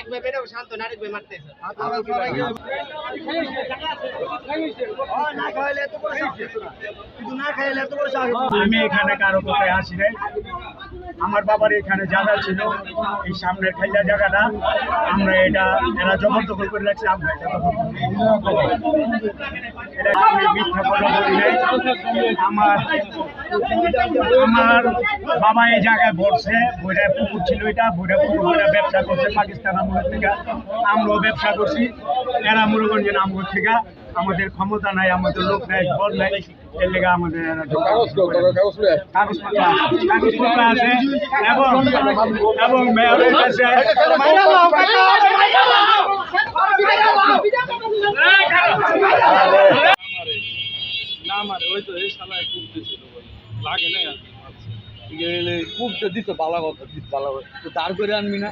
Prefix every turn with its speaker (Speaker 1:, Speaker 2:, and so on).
Speaker 1: এক ভাই বেরো শান্ত নারিক ভাই মারতেছে।
Speaker 2: আমি এখানে কারও কোথায় আসি নাই। আমার বাবার এখানে জায়গা ছিল, এই সামনের খাইলা জায়গাটা, আমরা এটা এরা জবরদখল করে রাখছি, আমরা এটা এটা আমার আমার বাবা এই জায়গায় বসছে বইটা পুকুর ছিল এটা বইটা পুকুর বইটা ব্যবসা করছে পাকিস্তান আমল থেকে। আমরাও ব্যবসা করছি, এরা মনে করেন আমল থেকে। আমাদের ক্ষমতা নাই আমাদের লোক নাই বল নাই এর লেগে আমাদের। কাগজপত্র আছে। এবং এবং মেয়রের কাছে
Speaker 3: না মারে ওই তো এই শালায় কুপতে লাগে না
Speaker 4: খুব দিত ভালো কথা দিত ভালো কথা। তো দাঁড় করে আনবি না।